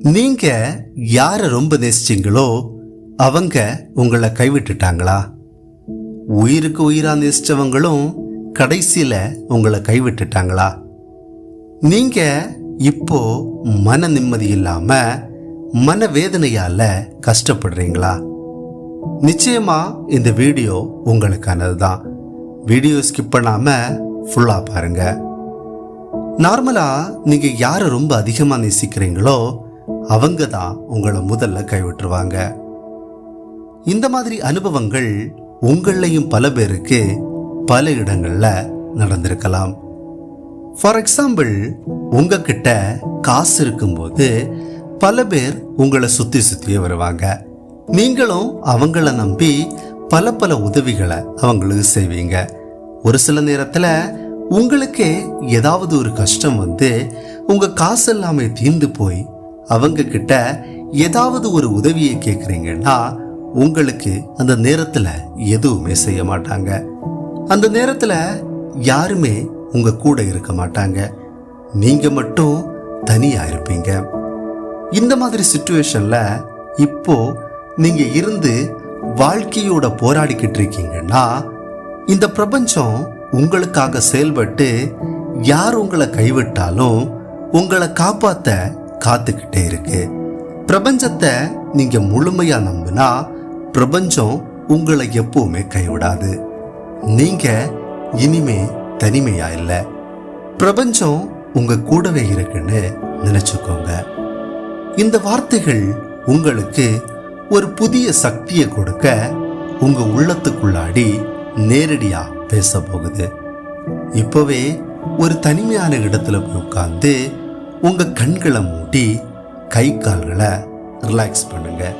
நீங்க யார ரொம்ப நேசிச்சீங்களோ அவங்க உங்களை கைவிட்டுட்டாங்களா? உயிருக்கு உயிரா நேசிச்சவங்களும் கடைசியில உங்களை கைவிட்டுட்டாங்களா? நீங்க இப்போ மன நிம்மதி இல்லாம மனவேதனையால கஷ்டப்படுறீங்களா? நிச்சயமா இந்த வீடியோ உங்களுக்கானது தான் வீடியோ ஸ்கிப் பண்ணாம ஃபுல்லா பாருங்க. நார்மலா நீங்க யாரை ரொம்ப அதிகமா நேசிக்கிறீங்களோ அவங்க தான் உங்களை முதல்ல கைவிட்டுருவாங்க. இந்த மாதிரி அனுபவங்கள் உங்களையும் பல பேருக்கு பல இடங்களில் நடந்திருக்கலாம். ஃபார் எக்ஸாம்பிள் உங்ககிட்ட காசு இருக்கும்போது பல பேர் உங்களை சுற்றி சுற்றியே வருவாங்க. நீங்களும் அவங்கள நம்பி பல பல உதவிகளை அவங்களுக்கு செய்வீங்க. ஒரு சில நேரத்தில் உங்களுக்கே ஏதாவது ஒரு கஷ்டம் வந்து உங்க காசு எல்லாமே தீர்ந்து போய் அவங்க கிட்ட ஏதாவது ஒரு உதவியை கேட்குறீங்கன்னா உங்களுக்கு அந்த நேரத்துல எதுவுமே செய்ய மாட்டாங்க. அந்த நேரத்துல யாருமே உங்க கூட இருக்க மாட்டாங்க. நீங்க மட்டும் தனியா இருப்பீங்க. இந்த மாதிரி சுச்சுவேஷன்ல இப்போ நீங்க இருந்து வாழ்க்கையோட போராடிக்கிட்டு இருக்கீங்கன்னா இந்த பிரபஞ்சம் உங்களுக்காக செயல்பட்டு யார் உங்களை கைவிட்டாலும் உங்களை காப்பாற்ற காத்துக்கிட்டே இருக்கு. பிரபஞ்சத்தை நீங்க முழுமையா நம்பினா பிரபஞ்சம் உங்களை எப்பவுமே கைவிடாது. நீங்க இனிமே தனிமையா இல்லை. பிரபஞ்சம் உங்க கூடவே இருக்குன்னு நினைச்சுக்கோங்க. இந்த வார்த்தைகள் உங்களுக்கு ஒரு புதிய சக்தியை கொடுக்க உங்க உள்ளத்துக்குள்ளாடி நேரடியா பேச போகுது. இப்பவே ஒரு தனிமையான இடத்துல போய் உட்கார்ந்து உங்கள் கண்களை மூட்டி கை கால்களை ரிலாக்ஸ் பண்ணுங்க.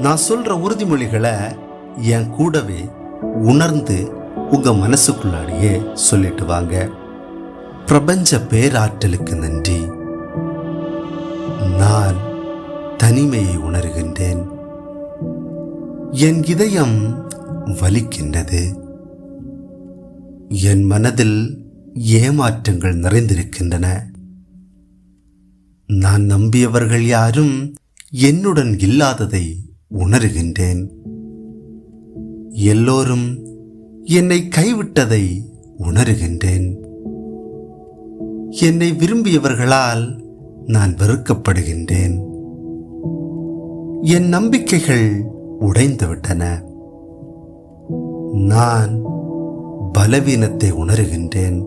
நான் சொல்கிற உறுதிமொழிகளை என் கூடவே உணர்ந்து உங்கள் மனசுக்குள்ளாடியே சொல்லிட்டு வாங்க. பிரபஞ்ச பேராற்றலுக்கு நன்றி. நான் தனிமையை உணர்கின்றேன். என் இதயம் வலிக்கின்றது. என் மனதில் ஏமாற்றங்கள் நிறைந்திருக்கின்றன. நான் நம்பியவர்கள் யாரும் என்னுடன் இல்லாததை உணர்கின்றேன். எல்லோரும் என்னை கைவிட்டதை உணர்கின்றேன். என்னை விரும்பியவர்களால் நான் வெறுக்கப்படுகின்றேன். என் நம்பிக்கைகள் உடைந்துவிட்டன. நான் பலவீனத்தை உணர்கின்றேன்.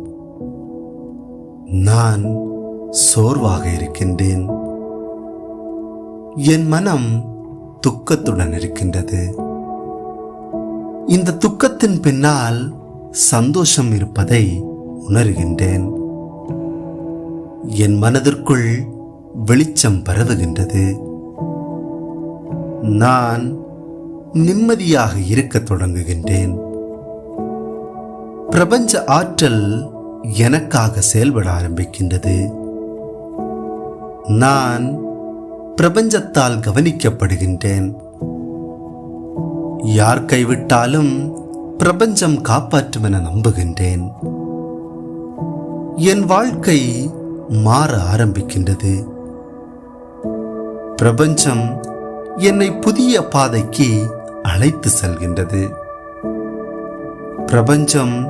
நான் சோர்வாக இருக்கின்றேன். என் மனம் துக்கத்துடன் இருக்கின்றது. இந்த துக்கத்தின் பின்னால் சந்தோஷம் இருப்பதை உணர்கின்றேன். என் மனதிற்குள் வெளிச்சம் பரவுகின்றது. நான் நிம்மதியாக இருக்கத் தொடங்குகின்றேன். பிரபஞ்ச ஆற்றல் எனக்காக செயல்பட ஆரம்பிக்கின்றது. நான் பிரபஞ்சத்தால் கவனிக்கப்படுகின்றேன். யார் கைவிட்டாலும் பிரபஞ்சம் காப்பாற்றும் என நம்புகின்றேன். என் வாழ்க்கை மாற ஆரம்பிக்கின்றது. பிரபஞ்சம் என்னை புதிய பாதைக்கு அழைத்து செல்கின்றது. பிரபஞ்சம்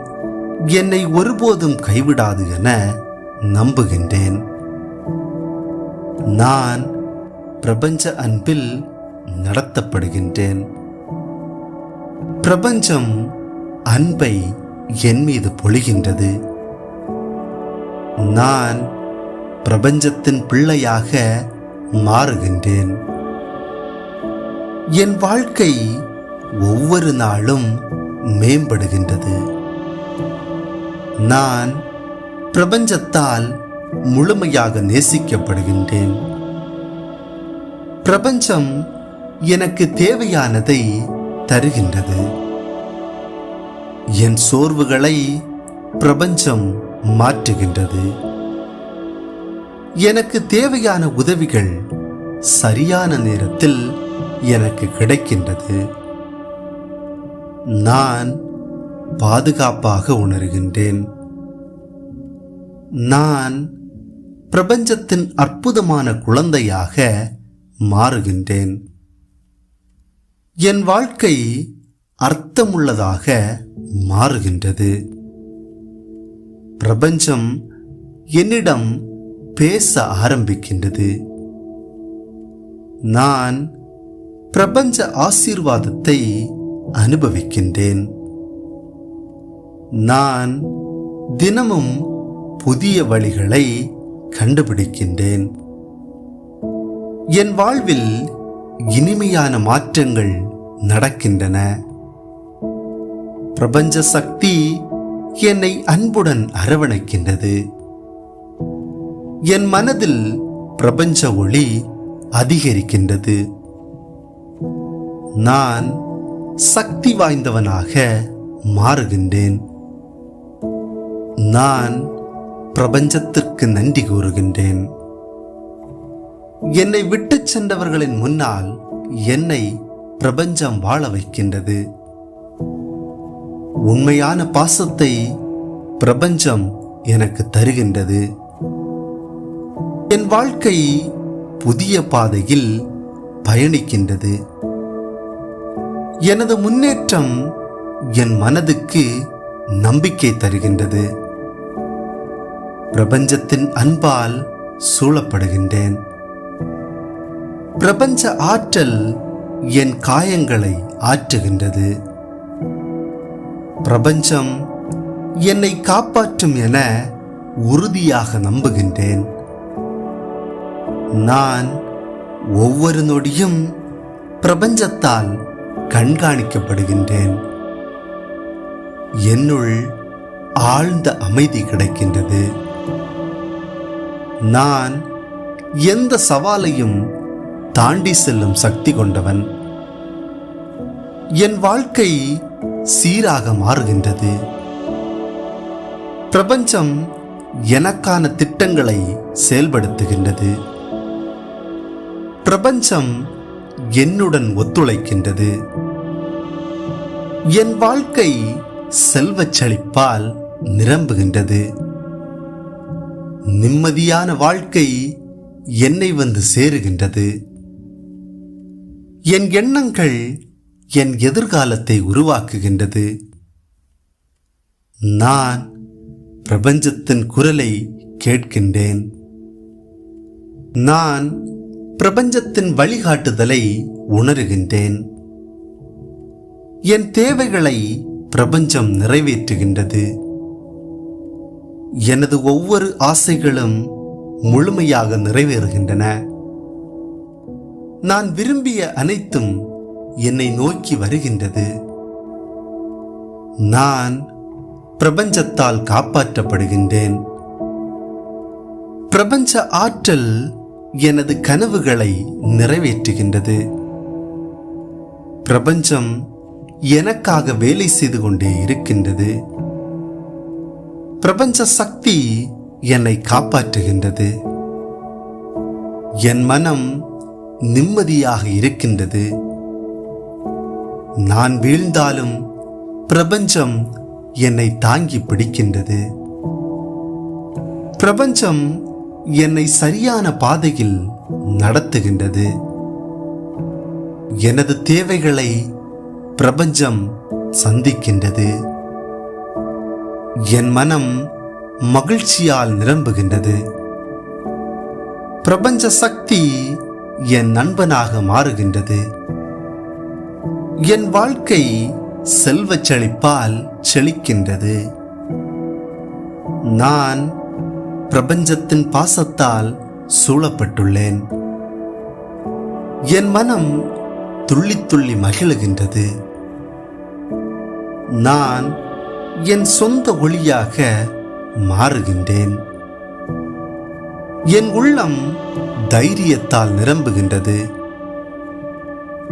என்னை ஒருபோதும் கைவிடாது என நம்புகின்றேன். நான் பிரபஞ்ச அன்பில் நடத்தப்படுகின்றேன். பிரபஞ்சம் அன்பை என் மீது பொழிகின்றது. நான் பிரபஞ்சத்தின் பிள்ளையாக மாறுகின்றேன். என் வாழ்க்கை ஒவ்வொரு நாளும் மேம்படுகின்றது. நான் பிரபஞ்சத்தால் முழுமையாக நேசிக்கப்படுகின்றேன். பிரபஞ்சம் எனக்கு தேவையானதை தருகின்றது. என் சோர்வுகளை பிரபஞ்சம் மாற்றுகின்றது. எனக்கு தேவையான உதவிகள் சரியான நேரத்தில் எனக்கு கிடைக்கின்றது. நான் பாதுகாப்பாக உணர்கின்றேன். நான் பிரபஞ்சத்தின் அற்புதமான குழந்தையாக மாறுகின்றேன். என் வாழ்க்கை அர்த்தமுள்ளதாக மாறுகின்றது. பிரபஞ்சம் என்னிடம் பேச ஆரம்பிக்கின்றது. நான் பிரபஞ்ச ஆசீர்வாதத்தை அனுபவிக்கின்றேன். நான் தினமும் புதிய வழிகளை கண்டுபிடிக்கின்றேன். என் வாழ்வில் இனிமையான மாற்றங்கள் நடக்கின்றன. பிரபஞ்ச சக்தி என்னை அன்புடன் அரவணைக்கின்றது. என் மனதில் பிரபஞ்ச ஒளி அதிகரிக்கின்றது. நான் சக்தி வாய்ந்தவனாக மாறுகின்றேன். நான் பிரபஞ்சத்திற்கு நன்றி கூறுகின்றேன். என்னை விட்டுச் சென்றவர்களின் முன்னால் என்னை பிரபஞ்சம் வாழ வைக்கின்றது. உண்மையான பாசத்தை பிரபஞ்சம் எனக்கு தருகின்றது. என் வாழ்க்கை புதிய பாதையில் பயணிக்கின்றது. எனது முன்னேற்றம் என் மனதுக்கு நம்பிக்கை தருகின்றது. பிரபஞ்சத்தின் அன்பால் சூழப்படுகின்றேன். பிரபஞ்ச ஆற்றல் என் காயங்களை ஆற்றுகின்றது. பிரபஞ்சம் என்னை காப்பாற்றும் என உறுதியாக நம்புகின்றேன். நான் ஒவ்வொரு நொடியும் பிரபஞ்சத்தால் கண்காணிக்கப்படுகின்றேன். என்னுள் ஆழ்ந்த அமைதி கிடைக்கின்றது. நான் எந்த சவாலையும் தாண்டி செல்லும் சக்தி கொண்டவன். என் வாழ்க்கை சீராக மாறுகின்றது. பிரபஞ்சம் எனக்கான திட்டங்களை செயல்படுத்துகின்றது. பிரபஞ்சம் என்னுடன் ஒத்துழைக்கின்றது. என் வாழ்க்கை செல்வச் செழிப்பால் நிரம்புகின்றது. நிம்மதியான வாழ்க்கை என்னை வந்து சேருகின்றது. என் எண்ணங்கள் என் எதிர்காலத்தை உருவாக்குகின்றது. நான் பிரபஞ்சத்தின் குரலை கேட்கின்றேன். நான் பிரபஞ்சத்தின் வழிகாட்டுதலை உணருகின்றேன். என் தேவைகளை பிரபஞ்சம் நிறைவேற்றுகின்றது. எனது ஒவ்வொரு ஆசைகளும் முழுமையாக நிறைவேறுகின்றன. நான் விரும்பிய அனைத்தும் என்னை நோக்கி வருகின்றது. நான் பிரபஞ்சத்தால் காப்பாற்றப்படுகின்றேன். பிரபஞ்ச ஆற்றல் எனது கனவுகளை நிறைவேற்றுகின்றது. பிரபஞ்சம் எனக்காக வேலை செய்து கொண்டே இருக்கின்றது. பிரபஞ்ச சக்தி என்னை காப்பாற்றுகின்றது. என் மனம் நிம்மதியாக இருக்கின்றது. நான் வீழ்ந்தாலும் பிரபஞ்சம் என்னை தாங்கி பிடிக்கின்றது. பிரபஞ்சம் என்னை சரியான பாதையில் நடத்துகின்றது. எனது தேவைகளை பிரபஞ்சம் சந்திக்கின்றது. என் மனம் மகிழ்ச்சியால் நிரம்புகின்றது. பிரபஞ்ச சக்தி என் நண்பனாக மாறுகின்றது. என் வாழ்க்கை செல்வ செழிப்பால் செழிக்கின்றது. நான் பிரபஞ்சத்தின் பாசத்தால் சூழப்பட்டுள்ளேன். என் மனம் துள்ளி துள்ளி மகிழுகின்றது. நான் என் சொந்த ஒளியாக மாறுகின்றேன். என் உள்ளம் தைரியத்தால் நிரம்புகின்றது.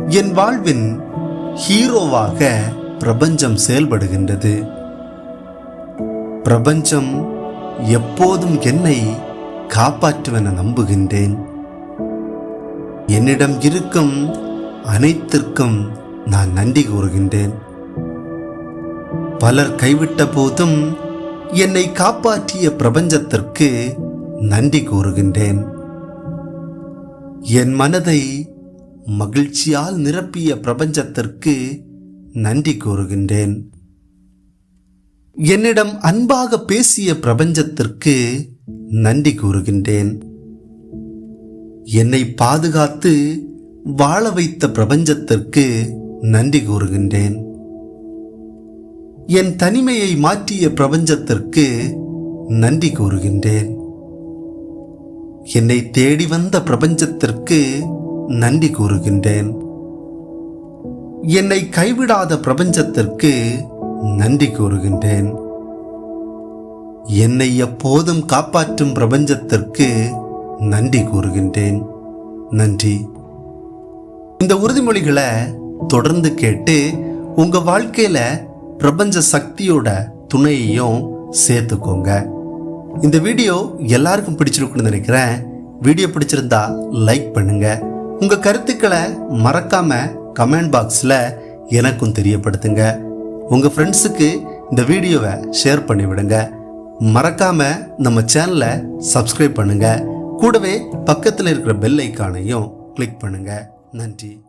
என் வாழ்வின் ஹீரோவாக பிரபஞ்சம் செயல்படுகின்றது. பிரபஞ்சம் எப்போதும் என்னை காப்பாற்றுவென நம்புகின்றேன். என்னிடம் இருக்கும் அனைத்திற்கும் நான் நன்றி கூறுகின்றேன். பலர் கைவிட்ட போதும் என்னை காப்பாற்றிய பிரபஞ்சத்திற்கு நன்றி கூறுகின்றேன். என் மனதை மகிழ்ச்சியால் நிரப்பிய பிரபஞ்சத்திற்கு நன்றி கூறுகின்றேன். என்னிடம் அன்பாக பேசிய பிரபஞ்சத்திற்கு நன்றி கூறுகின்றேன். என்னை பாதுகாத்து வாழ வைத்த பிரபஞ்சத்திற்கு நன்றி கூறுகின்றேன். என் தனிமையை மாற்றிய பிரபஞ்சத்திற்கு நன்றி கூறுகின்றேன். என்னை தேடி வந்த பிரபஞ்சத்திற்கு நன்றி கூறுகின்றேன். என்னை கைவிடாத பிரபஞ்சத்திற்கு நன்றி கூறுகின்றேன். என்னை எப்போதும் காப்பாற்றும் பிரபஞ்சத்திற்கு நன்றி கூறுகின்றேன். நன்றி. இந்த உறுதிமொழிகளை தொடர்ந்து கேட்டு உங்க வாழ்க்கையில பிரபஞ்ச சக்தியோட துணையையும் சேர்த்துக்கோங்க. இந்த வீடியோ எல்லாருக்கும் பிடிச்சிருக்குன்னு நினைக்கிறேன். வீடியோ பிடிச்சிருந்தா லைக் பண்ணுங்க. உங்க கருத்துக்களை மறக்காம கமெண்ட் பாக்ஸில் எனக்கும் தெரியப்படுத்துங்க. உங்க ஃப்ரெண்ட்ஸுக்கு இந்த வீடியோவை ஷேர் பண்ணி விடுங்க. மறக்காம நம்ம சேனலை சப்ஸ்கிரைப் பண்ணுங்க. கூடவே பக்கத்தில் இருக்கிற பெல் ஐக்கானையும் கிளிக் பண்ணுங்க. நன்றி.